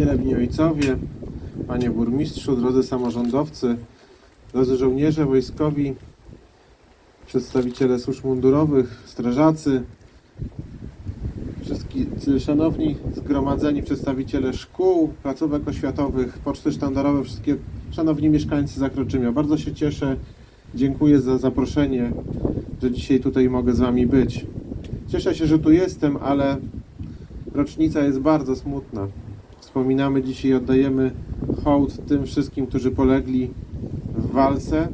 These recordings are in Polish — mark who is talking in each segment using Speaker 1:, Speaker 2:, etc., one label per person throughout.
Speaker 1: Wielebni ojcowie, panie burmistrzu, drodzy samorządowcy, drodzy żołnierze wojskowi, przedstawiciele służb mundurowych, strażacy, wszyscy szanowni zgromadzeni przedstawiciele szkół, placówek oświatowych, poczty sztandarowe, wszystkie szanowni mieszkańcy Zakroczymia. Bardzo się cieszę, dziękuję za zaproszenie, że dzisiaj tutaj mogę z wami być. Cieszę się, że tu jestem, ale rocznica jest bardzo smutna. Wspominamy dzisiaj, oddajemy hołd tym wszystkim, którzy polegli w walce,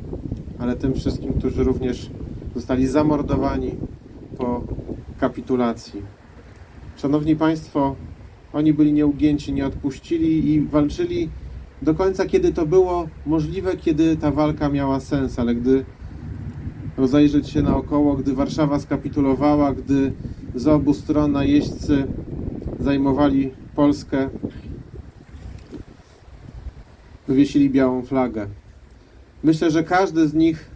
Speaker 1: ale tym wszystkim, którzy również zostali zamordowani po kapitulacji. Szanowni Państwo, oni byli nieugięci, nie odpuścili i walczyli do końca, kiedy to było możliwe, kiedy ta walka miała sens, ale gdy rozejrzeć się naokoło, gdy Warszawa skapitulowała, gdy z obu stron najeźdźcy zajmowali Polskę, wywiesili białą flagę. Myślę, że każdy z nich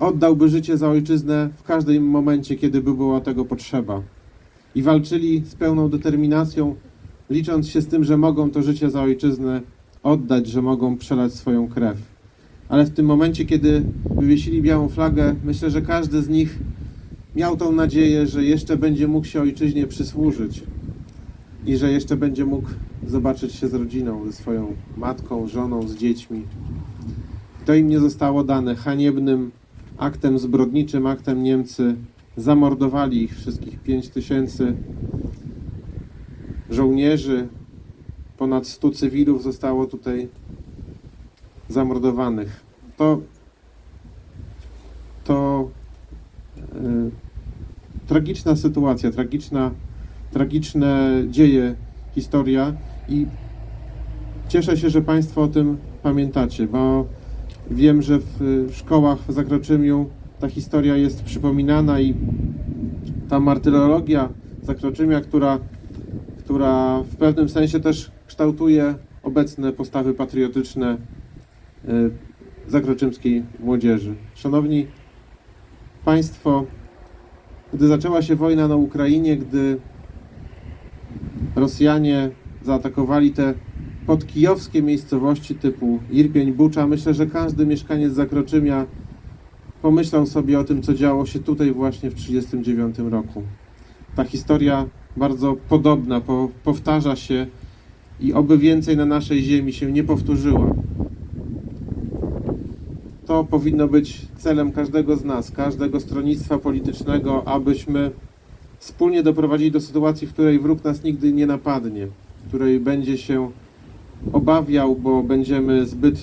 Speaker 1: oddałby życie za ojczyznę w każdym momencie, kiedy by była tego potrzeba. I walczyli z pełną determinacją, licząc się z tym, że mogą to życie za ojczyznę oddać, że mogą przelać swoją krew. Ale w tym momencie, kiedy wywiesili białą flagę, myślę, że każdy z nich miał tą nadzieję, że jeszcze będzie mógł się ojczyźnie przysłużyć i że jeszcze będzie mógł zobaczyć się z rodziną, ze swoją matką, żoną, z dziećmi. To im nie zostało dane. Haniebnym aktem zbrodniczym, aktem Niemcy zamordowali ich wszystkich 5 tysięcy żołnierzy, ponad 100 cywilów zostało tutaj zamordowanych. To, to e, tragiczna sytuacja, tragiczna, tragiczne dzieje, historia i cieszę się, że Państwo o tym pamiętacie, bo wiem, że w szkołach w Zakroczymiu ta historia jest przypominana i ta martyrologia Zakroczymia, która, która w pewnym sensie też kształtuje obecne postawy patriotyczne y, zakroczymskiej młodzieży. Szanowni Państwo, gdy zaczęła się wojna na Ukrainie, gdy Rosjanie zaatakowali te podkijowskie miejscowości typu Irpień, Bucza, myślę, że każdy mieszkaniec Zakroczymia pomyślał sobie o tym, co działo się tutaj właśnie w 1939 roku. Ta historia bardzo podobna, po, powtarza się i oby więcej na naszej ziemi się nie powtórzyła. To powinno być celem każdego z nas, każdego stronnictwa politycznego, abyśmy wspólnie doprowadzili do sytuacji, w której wróg nas nigdy nie napadnie, w której będzie się obawiał, bo będziemy zbyt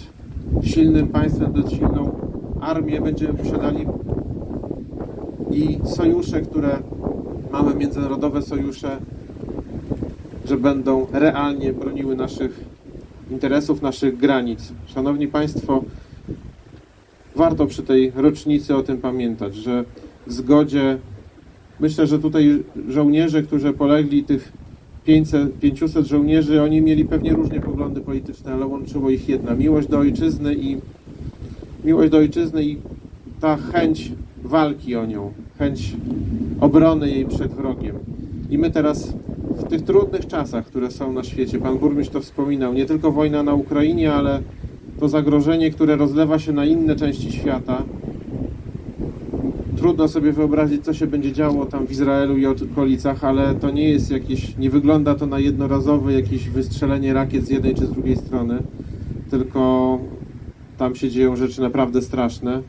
Speaker 1: silnym państwem, zbyt silną armię, będziemy posiadali i sojusze, które mamy, międzynarodowe sojusze, że będą realnie broniły naszych interesów, naszych granic. Szanowni Państwo, warto przy tej rocznicy o tym pamiętać, że w zgodzie, myślę, że tutaj żołnierze, którzy polegli, tych 500, 500 żołnierzy, oni mieli pewnie różne poglądy polityczne, ale łączyło ich jedna miłość do ojczyzny i miłość do ojczyzny i ta chęć walki o nią, chęć obrony jej przed wrogiem. I my teraz w tych trudnych czasach, które są na świecie, pan burmistrz to wspominał, nie tylko wojna na Ukrainie, ale to zagrożenie, które rozlewa się na inne części świata. Trudno sobie wyobrazić, co się będzie działo tam w Izraelu i okolicach, ale to nie jest jakieś, nie wygląda to na jednorazowe jakieś wystrzelenie rakiet z jednej czy z drugiej strony, tylko tam się dzieją rzeczy naprawdę straszne.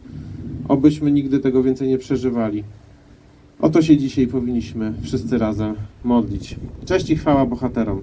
Speaker 1: Obyśmy nigdy tego więcej nie przeżywali. O to się dzisiaj powinniśmy wszyscy razem modlić. Cześć i chwała bohaterom.